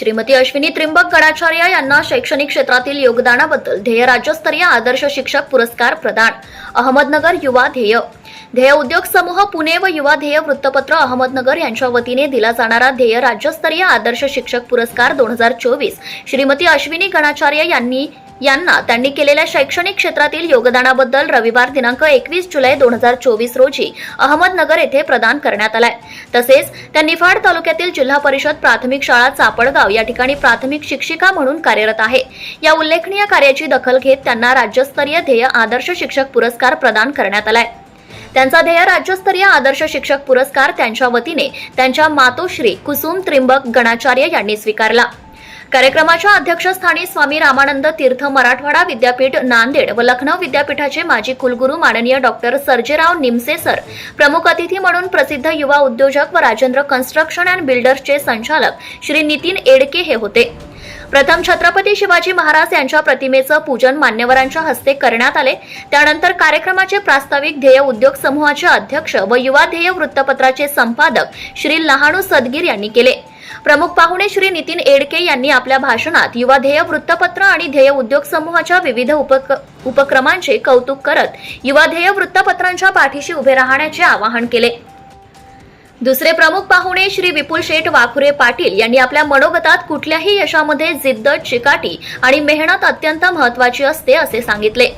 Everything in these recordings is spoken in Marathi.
श्रीमती अश्विनी त्रिंबक गणाचार्य यांना शैक्षणिक क्षेत्रातील योगदानाबद्दल ध्येय राज्यस्तरीय आदर्श शिक्षक पुरस्कार प्रदान. अहमदनगर युवा ध्येय. ध्येय उद्योग समूह पुणे व युवा ध्येय वृत्तपत्र अहमदनगर यांच्या वतीने दिला जाणारा ध्येय राज्यस्तरीय आदर्श शिक्षक पुरस्कार दोन हजार चोवीस. श्रीमती अश्विनी गणाचार्य यांनी यांना त्यांनी केलेल्या शैक्षणिक क्षेत्रातील योगदानाबद्दल रविवार दिनांक एकवीस जुलै दोन हजार चोवीस रोजी अहमदनगर येथे प्रदान करण्यात आलाय. तसेच त्या निफाड तालुक्यातील जिल्हा परिषद प्राथमिक शाळा चापडगाव या ठिकाणी प्राथमिक शिक्षिका म्हणून कार्यरत आहे. या उल्लेखनीय कार्याची दखल घेत त्यांना राज्यस्तरीय ध्येय आदर्श शिक्षक पुरस्कार प्रदान करण्यात आलाय. त्यांचा ध्येय राज्यस्तरीय आदर्श शिक्षक पुरस्कार त्यांच्या वतीने त्यांच्या मातोश्री कुसुम त्रिंबक गणाचार्य यांनी स्वीकारला. कार्यक्रमाच्या अध्यक्षस्थानी स्वामी रामानंद तीर्थ मराठवाडा विद्यापीठ नांदेड व लखनौ विद्यापीठाचे माजी कुलगुरू माननीय डॉक्टर सर्जेराव निमसे सर प्रमुख अतिथी म्हणून प्रसिद्ध युवा उद्योजक व राजेंद्र कन्स्ट्रक्शन अँड बिल्डर्सचे संचालक श्री नितीन एडके हे होते. प्रथम छत्रपती शिवाजी महाराज यांच्या प्रतिमेचं पूजन मान्यवरांच्या हस्ते करण्यात आले. त्यानंतर कार्यक्रमाचे प्रास्ताविक ध्येय उद्योग समूहाचे अध्यक्ष व युवा ध्येय वृत्तपत्राचे संपादक श्री लहाणू सदगीर यांनी केले. प्रमुख पाहुणे श्री नितीन एडके यांनी आपल्या भाषणात युवा ध्येय वृत्तपत्र आणि ध्येय उद्योग समूहाच्या विविध उपक उपक्रमांचे कौतुक करत युवा ध्येय वृत्तपत्रांच्या पाठीशी उभे राहण्याचे आवाहन केले. दुसरे प्रमुख पाहुणे श्री विपुल शेठ वाखुरे पाटील यांनी आपल्या मनोगतात कुठल्याही यशामध्ये जिद्द चिकाटी आणि मेहनत अत्यंत महत्वाची असते असे सांगितले.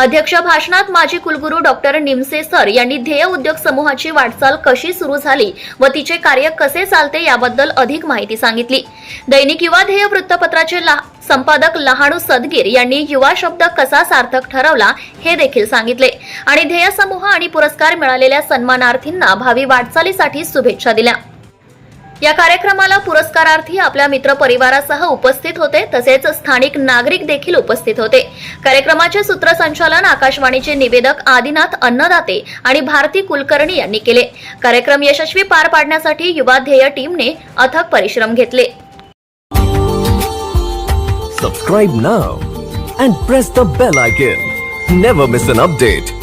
अध्यक्ष भाषणात माजी कुलगुरू डॉक्टर निमसे सर यांनी ध्येय उद्योग समूहाची वाटचाल कशी सुरू झाली व तिचे कार्य कसे चालते याबद्दल अधिक माहिती सांगितली. दैनिक युवा ध्येय वृत्तपत्राचे ला- संपादक लहाणू सदगीर यांनी युवा शब्द कसा सार्थक ठरवला हे देखील सांगितले आणि ध्येय समूह आणि पुरस्कार मिळालेल्या सन्मानार्थींना भावी वाटचालीसाठी शुभेच्छा दिल्या. या कार्यक्रमाला पुरस्कारार्थी आपल्या मित्र परिवारासह उपस्थित होते तसेच स्थानिक नागरिक देखील उपस्थित होते कार्यक्रमाचे सूत्रसंचालन आकाशवाणीचे निवेदक आदिनाथ अन्नदाते आणि भारती कुलकर्णी यांनी केले कार्यक्रम यशस्वी पार पाडण्यासाठी युवा ध्येय टीमने अथक परिश्रम घेतले Subscribe now and press the bell icon. Never miss an update.